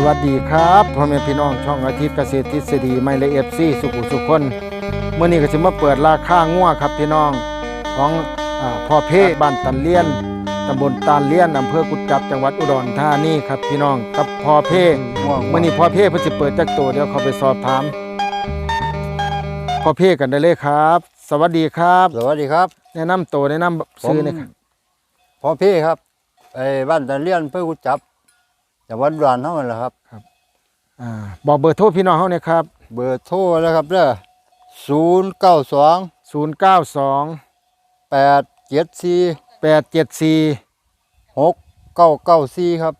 สวัสดีครับพ่อแม่พี่น้องช่องอาทิตย์เกษตรทฤษฎีไม่ละเอียดซีสุขุสุขคนเมื่อนี้ก็จะมาเปิดราคางัวครับพี่น้องของอาพ่อเพบ้านตันเลียนตำบลตาลเลียนอำเภอกุดจับจังหวัดอุดรธานีครับพี่น้องกับพ่อเพง่วงเมื่อนี้พ่อเพเพิ่นสิเปิดจักตัวเดี๋ยวเขาไปสอบถามพ่อเพกันได้เลยครับ สวัสดีครับ สวัสดีครับแนะนำตัวแนะนำซื้อหนะครับพ่อพี่ครับไอ้บ้านตะเลียนเพื่อกุจับ จังหวัดอุดรเท่านั้นแหละครับ อ่าบอกเบอร์โทรพี่น้องเฮาหน่อยครับ เบอร์โทรแล้วครับเด้อศูนย์เก้าสอง092 แปดเจ็ดสี่874 หกเก้าเก้าสี่ครับ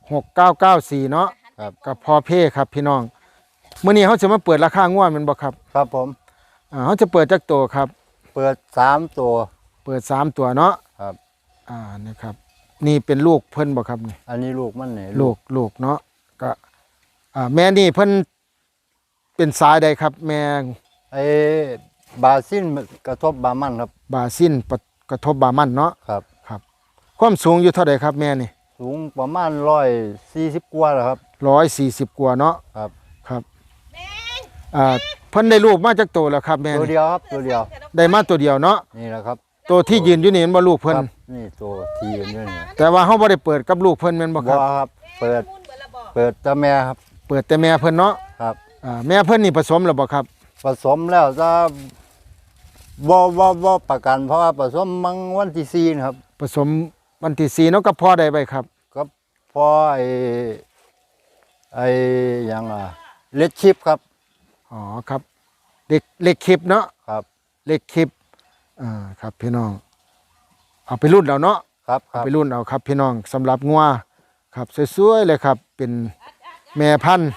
6994 เนาะครับ กับพอเพ่ครับพี่น้องมื้อนี้เขาจะมาเปิดราคาง่วแมันบ่ครับครับผม อ่าเขาจะเปิดจักตัวครับ เปิดสามตัว เปิดสามตัวเนาะครับ อ่านี่ครับ นี่เป็นลูกเพิ่นบ่ครับนี่อันนี้ลูกมันเนี่ยลูกลูกเนาะก็อ่าแม่นี่เพิ่นเป็นสายใดครับ แม่ไอ้บาซินกระทบบามันครับ บาซินปะกระทบบามันเนาะครับครับความสูงอยู่เท่าใดครับแม่นี่ สูงประมาณร้อยสี่สิบกว่าแล้วครับ140กว่าเนาะครับครับอ่าเพิ่นได้ลูกมาจากตัวแล้วครับแม่ตัวนี่เดียวครับตัวเดียว ได้มาตัวเดียวเนาะนี่แหละครับ ตัวที่ยืนอยู่นี่เห็นบ่ลูกเพิ่นครับนี่ตัวทีมด้วยเนี่ยแต่ว่าเฮาบ่ได้เปิดกับลูกเพิ่นแม่นบ่คบ่รับครับ เปิด เปิดแตะแม่ครับ เปิดแต่แม่เพิ่นเนาะครับ อ่าแม่เพิ่นนี่ผสมแล้วบ่ครับผสมแล้วจะบ่บ่บ่ประกัน เพราะว่าผสมมังวันที่สี่นะครับ ผสมวันที่สี่เนาะกับพ่อได้ไปครับก็พอไอ้ไอ้หยังอะเล็ดชิปครับ อ๋อครับเล็กเล็กคลิปเนาะครับ เล็กคลิป อ่าครับพี่น้อง เอาไปรุ่นเอาเนาะครับคเอารับไปรุ่นเอาครับพี่น้องสำหรับงัวครับสวยๆเลยครับ เป็นแม่พันธุ์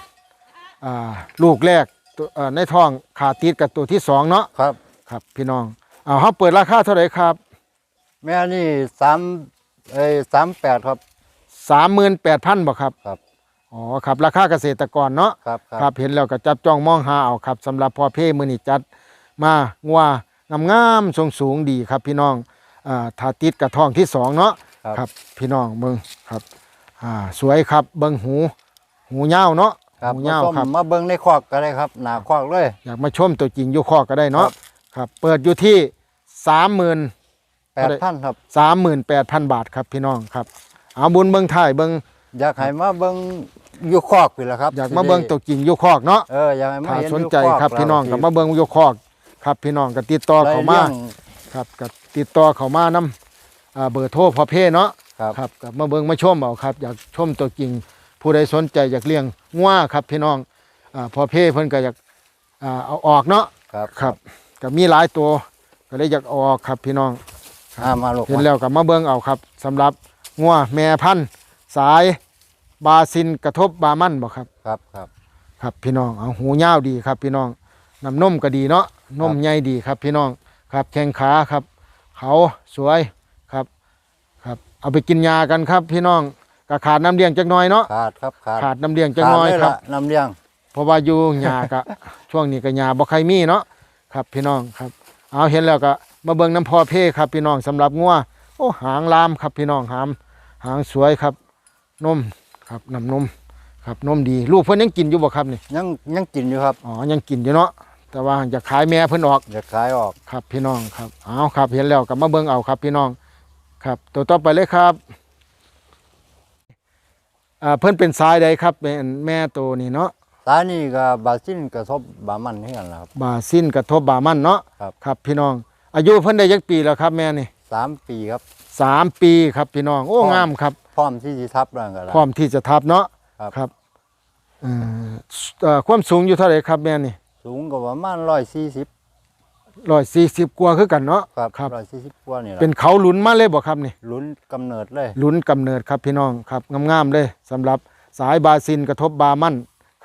อ่าลูกแรกตัวเอ่อในท้องขาติดกับตัวที่สองเนาะครับ ครับ พี่น้องเอาเฮาเปิดราคาเท่าไหร่ครับ แม่นี่สามไอ้สามแปดครับ38,000บ่ครับครับ อ๋อครับราคาเกษตรกรเนาะครับคครับรับเห็นแล้วก็จับจ้องมองหาเอาครับสำหรับพ่อเพ่มือนี่จัดมางัว งามๆสูงสูงๆดีครับ พี่น้องอ่าถ้าติดกระท้องที่สองเนาะครับ ครับ พี่น้องเบิ่งครับอ่าสวยครับเบิ่งหู หูยาวเนาะครับหูผยาวสมครับมาเบิ่งในคอกก็ได้ครับ หน้าคอกเลย อยากมาชมตัวจริงอยู่คอกก็ได้เนาะครับครับ เปิดอยู่ที่สามหมื่น แปดพันครับ สามหมื่นแปดพันบาทครับพี่น้องครับ เอาบุญเบิ่งถ่ายเบิ่งอยากให้มาเบิ่งอยู่คอกพี่ละครับอยากมาเบิ่งตัวจริงอยู่คอกเนาะเอออยากให้มาถ้าเห็นสนอยู่ใจคอกครับพี่น้องกับมาเบิ่งอยู่คอก ครับพี่น้องก็ติดต่อเขามาได้ลี้ยงครับกับติดต่อเขามานำอ่าเบอร์โทรพอเพเนาะครับครับกับมาเบิ่งมาชมเอาครับอยากชมตัวจริงผู้ใดสนใจอยากเลี้ยงงัวครับพี่น้องอ่าพอเพเพิ่นก็อยากอ่าเอาออกเนาะครับครับก็มีหลายตัวก็เลยอยากเอาออกครับพี่น้อง อ่ามาลูกเห็นมาแล้วก็มาเบิ่งเอาครับสำหรับงัวแม่พันธุ์สายบาซินกระทบบามันบ่ครับ ครับครับ ครับพี่น้องเอาหูยาวดีครับพี่น้องน้ำนมก็ดีเนาะ นมใหญ่ดีครับ พี่น้องครับแข้งขาครับ เขาสวยครับครับ เอาไปกินยากันครับ พี่น้องก็ขาดน้ำเลี้ยงจักหน่อยเนาะขาดครับขาดขาดน้ำเลี้ยงจักหน่อยขาดเลยครับล่ะน้ำเลี้ยงเพราะว่าอยู่หญ้าก็ ช่วงนี้ก็หญ้าบ่ใครมีเนาะครับ พี่น้องครับ เอาเห็นแล้วก็มาเบิ่งน้ำพอเพครับ พี่น้องสำหรับงัวโอ้หางลามครับ พี่น้องหามหางสวยครับนมครับน้ำนมครับนมดี ลูกเพิ่นยังกินอยู่บ่ครับนี่ยังยังกินอยู่ครับอ๋อยังกินอยู่เนาะ แต่ว่าจะขายแม่เพิ่นออกจะขายออกครับพี่น้องครับเอาครับเห็นแล้วกับมาเบิ่งเอาครับพี่น้องครับ ตัวต่อไปเลยครับอ่าเพิ่นเป็นสายใดครับเป็นแม่ตัวนี้เนาะสายนี่ก็บาซินกระทบบามันให้กันล่ะครับ บาสิ้นกระทบบามันเนาะครับ ครับพี่น้อง อายุเพิ่นได้ยักปีแล้วครับแม่นี่สามปีครับ สามปีครับพี่น้อง โอ้พร้อมงามครับ พร้อมที่จะทับร่างกันพร้อมที่จะทับเนาะครับ ครับเอ่อเอ่อความสูงอยู่เท่าไหร่ครับแม่นี่ สูงก็ประมาณร้อยสี่สิบร้อยสี่สิบกว่าคือกันเนาะครับครับ ร้อยสี่สิบกว่านี่แหละเป็นเขาหลุนมาเลยบ่ครับนี่ลุ้นกำเนิดเลยลุ้นกำเนิดครับพี่น้องครับงามๆเลยสำหรับสายบาซินกระทบบามัน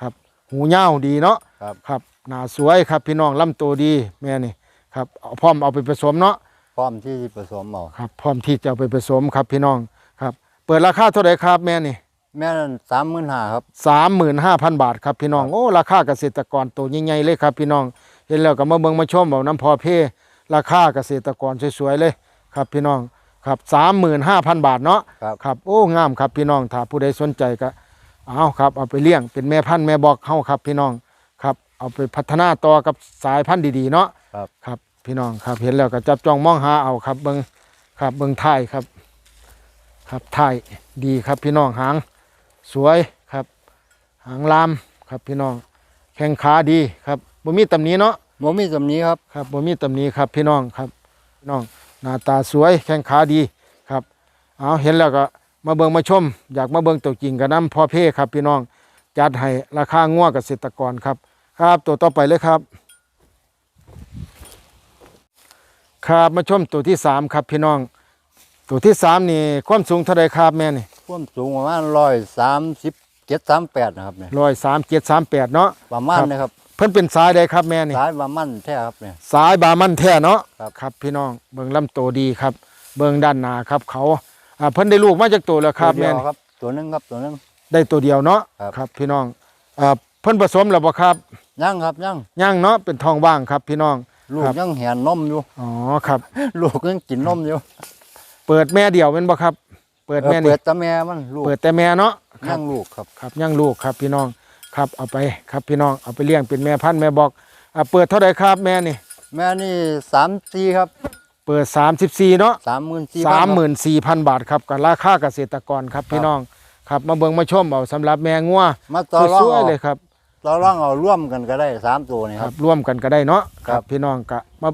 ครับ หูยาวดีเนาะครับ ครับหน้าสวยครับพี่น้องลำตัวดีแม่นี่ครับเอาพร้อมเอาไปผสมเนาะพร้อมที่จะผสมเอาครับพร้อมที่จะเอาไปผสมครับพี่น้องครับ เปิดราคาเท่าไหร่ครับแม่นี่ แม่นั้นสามหมื่นห้าครับสามหมื่นห้าพันบาทครับพี่น้องครับโอ้ราคาเกษตรกรตัวใหญ่ๆเลยครับพี่น้องเห็นแล้วก็มาเบิ่งมาชมเอาน้ำพอเพราคาเกษตรกรสวยๆเลยครับพี่น้องครับสามหมื่นห้าพันบาทเนาะครับ ครับโอ้งามครับพี่น้องถ้าผู้ใดสนใจก็เอาครับเอาไปเลี้ยงเป็นแม่พันธุ์แม่บอกเฮาครับพี่น้องครับเอาไปพัฒนาต่อกับสายพันธุ์ดีๆเนาะครับ ครับพี่น้องครับเห็นแล้วก็จับจ้องมองหาเอาครับเบิงครับเบิงท้ายครับ ครับท้ายดีครับพี่น้องหาง สวยครับ หางลามครับพี่น้อง แข้งขาดีครับบ่มีตำหนิเนาะบ่มีสำนี้ครับครับบ่มีตำหนิครับพี่น้องครับพี่น้องหน้าตาสวยแข้งขาดีครับเอาเห็นแล้วก็มาเบิงมาชม อยากมาเบิงตัวจริงกับน้ำพอเพ่ครับพี่น้องจัดให้ราคางัวเกษตรกรครับ ครับตัวต่อไปเลยครับ ครับมาชมตัวที่สามครับพี่น้อง ตัวที่สามนี่ความสูงเท่าไรครับแม่นี่ความสูงประมาณร้อยสามสิบเจ็ดสามแปดนะครับเนี่ยร้อยสามเจ็ดสามแปดเนาะประมาณครับนะครับ เพิ่นเป็นสายใดครับแม่นี่สายประมาณแท้ครับเนี่ยสายบามันแท้เนาะครับครับพี่น้องเบิ่งลำตัวดีครับ เบิ่งด้านหน้าครับ เขาอ่าเพิ่นได้ลูกมาจากตัวแล้วครับตัวเดีแม่ยวนี่ครับ ตัวหนึงครับตัวหนึงได้ตัวเดียวเนาะครับครับ พี่น้องอ่าเพิ่นผสมแล้วบ่ครับยังครับยังยังเนาะเป็นทองว่างครับ พี่น้อง ลูกครับยังแหนนมอยู่อ๋อครับ ลูกยังกินนมอยู่ เปิดแม่เดียวเป็นบ่ครับ เปิดเออแม่นี่เปิดแตาแม่มันลูกเปิดแต่แม่เนาะครัยับงลูกครับครับยังลูกครับพี่น้องครับเอาไปครับพี่น้องเอาไปเลี้ยงเป็นแม่พันธุ์แม่บอกอ่าเปิดเท่าไหร่ครับแม่นี่ แม่นี่สามสี่ครับเปิด 34เนาะ สามหมื่นสี่34,000บาทครับกับราคาเกษตรกรครับพี่น้องครับมาเบิ่งมาชมเอาสำหรับแม่งัวมาต่อรอง สวยเอาๆเลยครับต่อรองเอาร่วมกันก็ได้สามตัวนี่คครัรับ บร่วมกันก็ได้เนาะครับ พี่น้องก็มาอ่า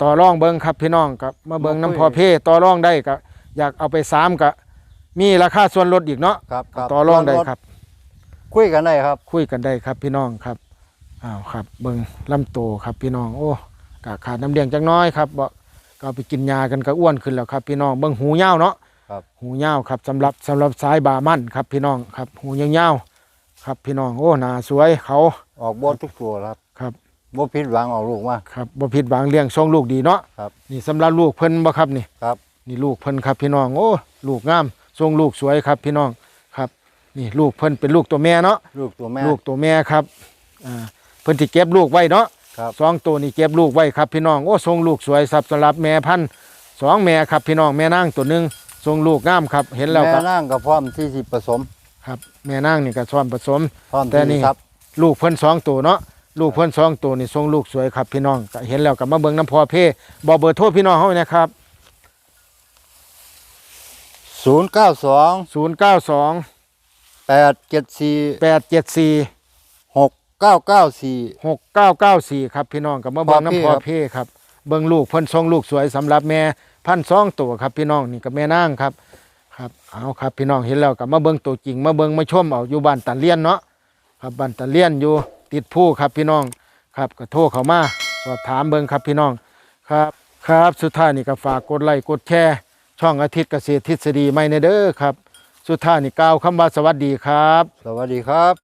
ต่อรองเบิ่งครับพี่น้องก็มาเบิ่งมาคุยน้ำพอเพต่อรองได้ก็อยากเอาไปสามก็มีราคาส่วนลดอีกเนาะครับครับต่อรองได้ครับ คุยกันได้ครับ คุยกันได้ครับพี่น้องครับอ้าวครับ เบิ่งลำโตครับพี่น้องโอ้กขาดน้ำเลี้ยงจักหน้อยครับบ่ก็เอาไปกินยากันก็อ้วนขึ้นแล้วครับ พี่น้องเบิ่งหูยาวเนาะครับหูยาวครับสำหรับสำหรับสายบามันครับพี่น้องครับ หูยาวๆครับพี่น้องโอ้หน้าสวยเขาออกบททุกตัวครับครั บบ่ผิดหวังออกลูกมา ครับบ่ผิดหวังเลี้ยงทรงลูกดีเนาะครับ นี่สำหรับลูกเพิ่นบ่ครับนี่ครับ นี่ลูกเพิ่นครับพี่น้องโอ้ลูกงามทรงลูกสวยครับพี่น้องครับ นี่ลูกเพิ่นเป็นลูกตัวแม่เนาะลูกตัวแม่ ลูกตัวแม่ครับอ่าเพิ่นสิเก็บลูกไว้เนาะครับ สองตัวนี้เก็บลูกไว้ครับพี่น้องโอ้ทรงลูกสวยครับสำหรับแม่พันธุ์สองแม่ครับพี่น้องแม่นางตัวหนึงทรงลูกงามครับเห็นแล้วแม่ก็นั่งกับพร้อมที่สิผสมครับ แม่นางนี่ก็ซ้อมผสม พร้อมแต่ที่นี่ครับลูกเพิ่นสองตัวเนาะ ลูกเพิ่นสองตัวนี่ทรงลูกสวยครับพี่น้องก็เห็นแล้วก็มาเบิ่งน้ำพอเพบอกเบอร์โทรพี่น้องเฮานะครับ ศูนย์เก้าสอง092 แปดเจ็ดสี่874 หกเก้าเก้าสี่6994ครับพี่น้องก็มาเบิ่งน้ำพพออเพครับเบิ่งลูกเพิ่นทรงลูกสวยสำหรับแม่พันสองตัวครับพี่น้องนี่ก็แม่นางครับครับเอาครับพี่น้องเห็นแล้วก็มาเบิ่งตัวจริงมาเบิ่งมาชมเอาอยู่บ้านตันเลียนเนาะครับบ้านตันเลียนอยู่ ติดผู้ครับพี่น้องครับก็โทรเขามาสอบถามเบิ้งครับพี่น้องครับครับสุดท้ายนี่ก็ฝากกดไลค์กดแชร์ช่องอาทิตย์เกษตรทฤษฎีไม่ในเด้อครับ สุดท้ายนี่กล่าวคำว่าสวัสดีครับ สวัสดีครับ